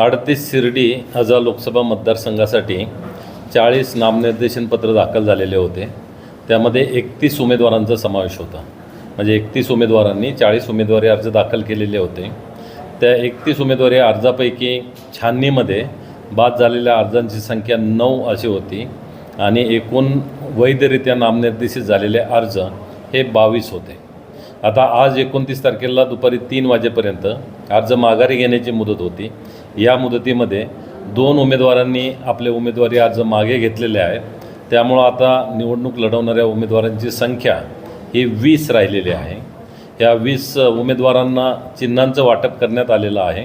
अडतीस शिर्डी हजा लोकसभा मतदारसंघासाठी चाळीस नामनिर्देशन पत्र दाखल झालेले होते. त्यामध्ये एकतीस उमेदवारांचा समावेश होता. म्हणजे एकतीस उमेदवारांनी चाळीस उमेदवारी अर्ज दाखल केलेले होते. त्या एकतीस उमेदवारी अर्जापैकी छाननीमध्ये बाद झालेल्या अर्जांची संख्या नऊ अशी होती आणि एकूण वैधरित्या नामनिर्देशित झालेले अर्ज हे बावीस होते. आता आज एकोणतीस तारखेला दुपारी तीन वाजेपर्यंत अर्ज माघारी घेण्याची मुदत होती. या मुदतीमध्ये दोन उमेदवारांनी आपले उमेदवारी अर्ज मागे घेतलेले आहेत. त्यामुळं आता निवडणूक लढवणाऱ्या उमेदवारांची संख्या ही वीस राहिलेली आहे. या वीस उमेदवारांना चिन्हांचं वाटप करण्यात आलेलं आहे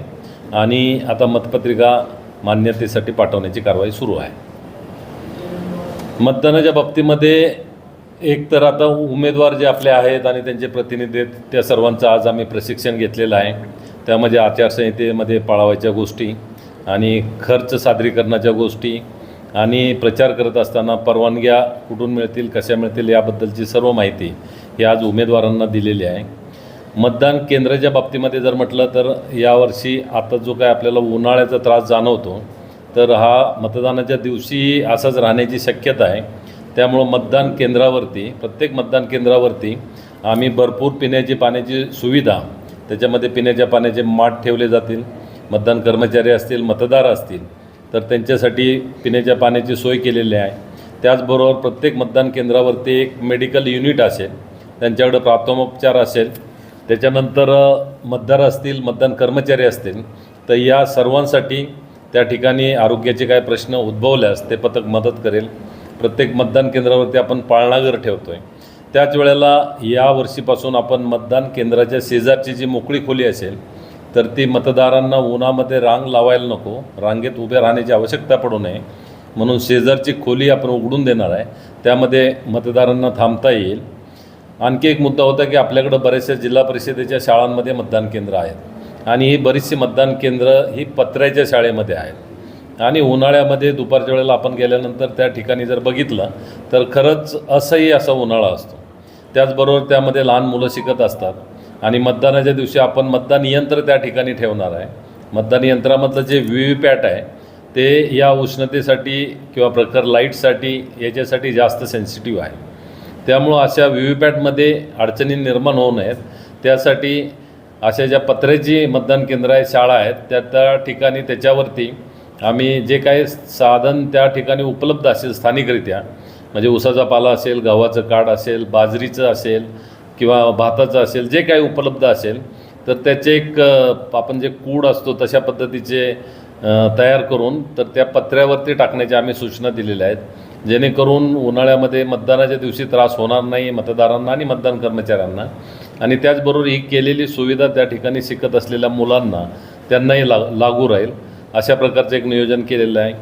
आणि आता मतपत्रिका मान्यतेसाठी पाठवण्याची कारवाई सुरू आहे. मतदानाच्या बाबतीमध्ये एक तर आता उमेदवार जे आपले आहेत आणि त्यांचे प्रतिनिधी आहेत त्या सर्वांचं आज आम्ही प्रशिक्षण घेतलेलं आहे. त्यामध्ये आचारसंहितेमध्ये पाळावायच्या गोष्टी आणि खर्च सादरीकरणाच्या गोष्टी आणि प्रचार करत असताना परवानग्या कुठून मिळतील कशा मिळतील याबद्दलची सर्व माहिती ही आज उमेदवारांना दिलेली आहे. मतदान केंद्राच्या बाबतीमध्ये जर म्हटलं तर यावर्षी आता जो काय आपल्याला उन्हाळ्याचा त्रास जाणवतो तर हा मतदानाच्या दिवशी असाच राहण्याची शक्यता आहे. त्यामुळं मतदान केंद्रावरती प्रत्येक मतदान केंद्रावरती आम्ही भरपूर पिण्याची पाण्याची सुविधा त्याच्यामध्ये पिण्याच्या पाण्याचे माठ ठेवले जातील मतदान कर्मचारी असतील मतदार असतील तर त्यांच्यासाठी पिण्याच्या पाण्याची सोय केलेली आहे. त्याचबरोबर प्रत्येक मतदान केंद्रावरती एक मेडिकल युनिट असेल त्यांच्याकडं प्राथमोपचार असेल त्याच्यानंतर मतदार असतील मतदान कर्मचारी असतील तर या सर्वांसाठी त्या ठिकाणी आरोग्याचे काय प्रश्न उद्भवल्यास ते पथक मदत करेल. प्रत्येक मतदान केंद्रावरती आपण पाळणाघर ठेवतो आहे त्याच वेळेला या वर्षीपासून आपण मतदान केंद्राच्या शेजारची जी मोकळी खोली असेल तर ती मतदारांना उन्हामध्ये रांग लावायला नको. रांगेत उभे राहण्याची आवश्यकता पडू नये. म्हणून शेजारची खोली आपण उघडून देणार आहे. त्यामध्ये मतदारांना थांबता येईल. आणखी एक मुद्दा होता की आपल्याकडं बऱ्याचशा जिल्हा परिषदेच्या शाळांमध्ये मतदान केंद्र आहेत. आणि ही बरीचशी मतदान केंद्र ही पत्र्याच्या शाळेमध्ये आहेत. आणि उन्हाळ्यामध्ये दुपारच्या वेळेला आपण गेल्यानंतर त्या ठिकाणी जर बघितलं तर खरंच असंही असा उन्हाळा असतो. त्याचबरोबर त्यामध्ये लहान मुलं शिकत असतात. आणि मतदानाच्या दिवशी आपण मतदान यंत्र त्या ठिकाणी ठेवणार आहे. मतदान यंत्रामधलं जे व्ही व्ही पॅट आहे ते या उष्णतेसाठी किंवा प्रखर लाईटसाठी याच्यासाठी जास्त सेन्सिटिव्ह आहे. त्यामुळं अशा व्ही व्ही पॅटमध्ये अडचणी निर्माण होऊ नयेत. त्यासाठी अशा ज्या पत्र्याची मतदान केंद्र आहे शाळा आहेत त्या त्या ठिकाणी त्याच्यावरती आम्ही जे काही साधन त्या ठिकाणी उपलब्ध असेल स्थानिकरित्या म्हणजे उसाचा पाला असेल गव्हाचं काड असेल बाजरीचं असेल किंवा भाताचं असेल जे काही उपलब्ध असेल तर त्याचे एक आपण जे कूड असतो तशा पद्धतीचे तयार करून तर त्या पत्र्यावरती टाकण्याच्या आम्ही सूचना दिलेल्या आहेत. जेणेकरून उन्हाळ्यामध्ये मतदानाच्या दिवशी त्रास होणार नाही मतदारांना आणि मतदान कर्मचाऱ्यांना. आणि त्याचबरोबर ही केलेली सुविधा त्या ठिकाणी शिकत असलेल्या मुलांना त्यांनाही ला लागू राहील. अशा प्रकारचं एक नियोजन केलेलं आहे.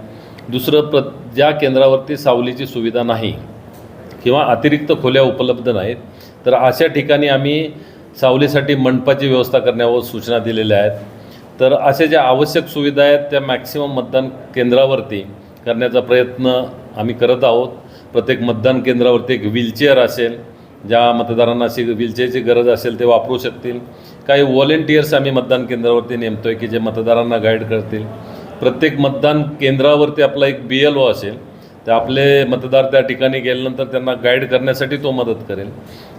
दुसरं प्र ज्या केंद्रावरती सावलीची सुविधा नाही किंवा अतिरिक्त खोल्या उपलब्ध नाहीत तर अशा ठिकाणी आम्ही सावलीसाठी मंडपाची व्यवस्था करण्यावर सूचना दिलेल्या आहेत. तर अशा ज्या आवश्यक सुविधा आहेत त्या मॅक्सिमम मतदान केंद्रावरती करण्याचा प्रयत्न आम्ही करत आहोत. प्रत्येक मतदान केंद्रावरती एक व्हीलचेअर असेल ज्या मतदारांना अशी व्हीलचेअरची गरज असेल ते वापरू शकतील. काही व्हॉलेंटियर्स आम्ही मतदान केंद्रावरती नेमतो आहे की जे मतदारांना गाईड करतील. प्रत्येक मतदान केंद्रावरती आपला एक बी एल ओ असेल तर आपले मतदार त्या ठिकाणी गेल्यानंतर त्यांना गाईड करण्यासाठी तो मदत करेल.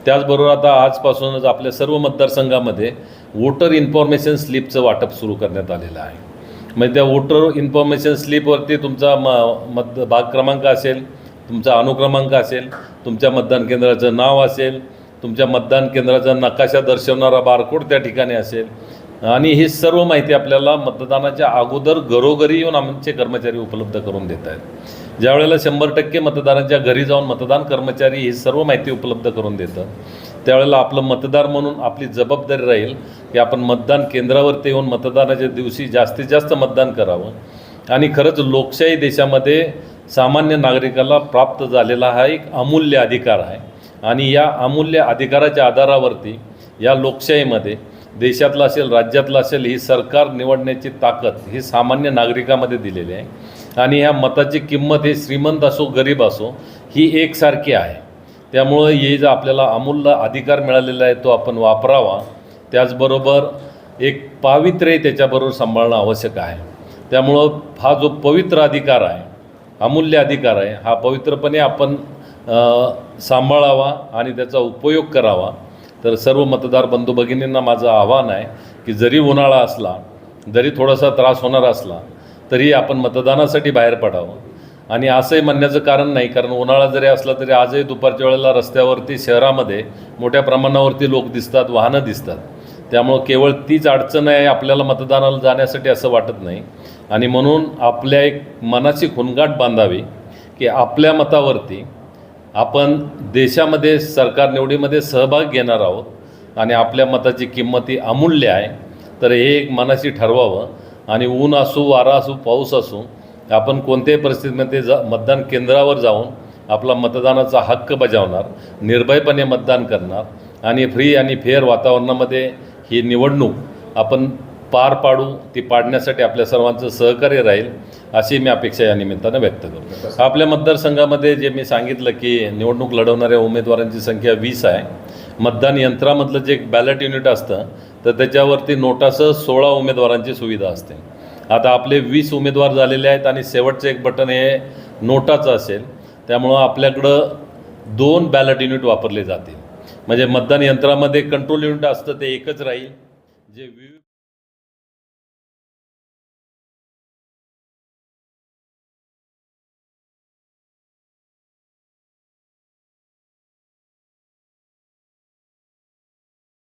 त्याचबरोबर आता आजपासूनच आपल्या सर्व मतदारसंघामध्ये वोटर इन्फॉर्मेशन स्लिपचं वाटप सुरू करण्यात आलेलं आहे. म्हणजे त्या वोटर इन्फॉर्मेशन स्लिपवरती तुमचा म मत भाग क्रमांक असेल तुमचा अनुक्रमांक असेल तुमच्या मतदान केंद्राचं नाव असेल तुमच्या मतदान केंद्राचा नकाशा दर्शवणारा बारकोड त्या ठिकाणी असेल आणि ही सर्व माहिती आपल्याला मतदानाच्या अगोदर घरोघरी येऊन आमचे कर्मचारी उपलब्ध करून देत आहेत. ज्यावेळेला शंभर टक्के मतदारांच्या घरी जाऊन मतदान कर्मचारी ही सर्व माहिती उपलब्ध करून देतं त्यावेळेला आपलं मतदार म्हणून आपली जबाबदारी राहील की आपण मतदान केंद्रावरती येऊन मतदानाच्या दिवशी जास्तीत जास्त मतदान करावं. आणि खरंच लोकशाही देशामध्ये सामान्य नागरिकाला प्राप्त झालेला हा एक अमूल्य अधिकार आहे. आणि या अमूल्य अधिकाराच्या आधारावरती या लोकशाहीमध्ये देशातलं असेल राज्यातलं असेल ही सरकार निवडण्याची ताकद ही सामान्य नागरिकामध्ये दिलेली आहे. आणि ह्या मताची किंमत हे श्रीमंत असो गरीब असो ही एकसारखी आहे. त्यामुळं हे जो आपल्याला अमूल्य अधिकार मिळालेला आहे तो आपण वापरावा. त्याचबरोबर एक पावित्र्य त्याच्याबरोबर सांभाळणं आवश्यक आहे. त्यामुळं हा जो पवित्र अधिकार आहे अमूल्य अधिकार आहे हा पवित्रपणे आपण सांभाळावा आणि त्याचा उपयोग करावा. तर सर्व मतदार बंधू भगिनींना माझं आव्हान आहे की जरी उन्हाळा असला जरी थोडासा त्रास होणार असला तरी आपण मतदानासाठी बाहेर पडावं. आणि असंही म्हणण्याचं कारण नाही कारण उन्हाळा जरी असला तरी आजही दुपारच्या वेळेला रस्त्यावरती शहरामध्ये मोठ्या प्रमाणावरती लोक दिसतात वाहनं दिसतात. त्यामुळं केवळ तीच अडचण आहे आपल्याला मतदानाला जाण्यासाठी असं वाटत नाही. आणि म्हणून आपल्या एक मनाची खुणगाट बांधावी की आपल्या मतावरती आपण देशामध्ये सरकार निवडीमध्ये सहभाग घेणार आहोत आणि आपल्या मताची किंमत ही अमूल्य आहे तर हे एक मनाशी ठरवावं. आणि ऊन असो वारा असो पाऊस असो आपण कोणत्याही परिस्थितीमध्ये जा मतदान केंद्रावर जाऊन आपला मतदानाचा हक्क बजावणार निर्भयपणे मतदान करणार आणि फ्री आणि फेअर वातावरणामध्ये ही निवडणूक आपण पार पाडू ती पाडण्यासाठी आपल्या सर्वांचं सहकार्य राहील अशी मी अपेक्षा या निमित्तानं व्यक्त करतो. आपल्या मतदारसंघामध्ये जे मी सांगितलं की निवडणूक लढवणाऱ्या उमेदवारांची संख्या वीस आहे. मतदान यंत्रामधलं जे एक बॅलेट युनिट असतं तर त्याच्यावरती नोटासह सोळा उमेदवारांची सुविधा असते. आता आपले वीस उमेदवार झालेले आहेत आणि शेवटचं एक बटन हे नोटाचं असेल त्यामुळं आपल्याकडं दोन बॅलेट युनिट वापरले जातील. म्हणजे मतदान यंत्रामध्ये कंट्रोल युनिट असतं ते एकच राहील. जे व्ही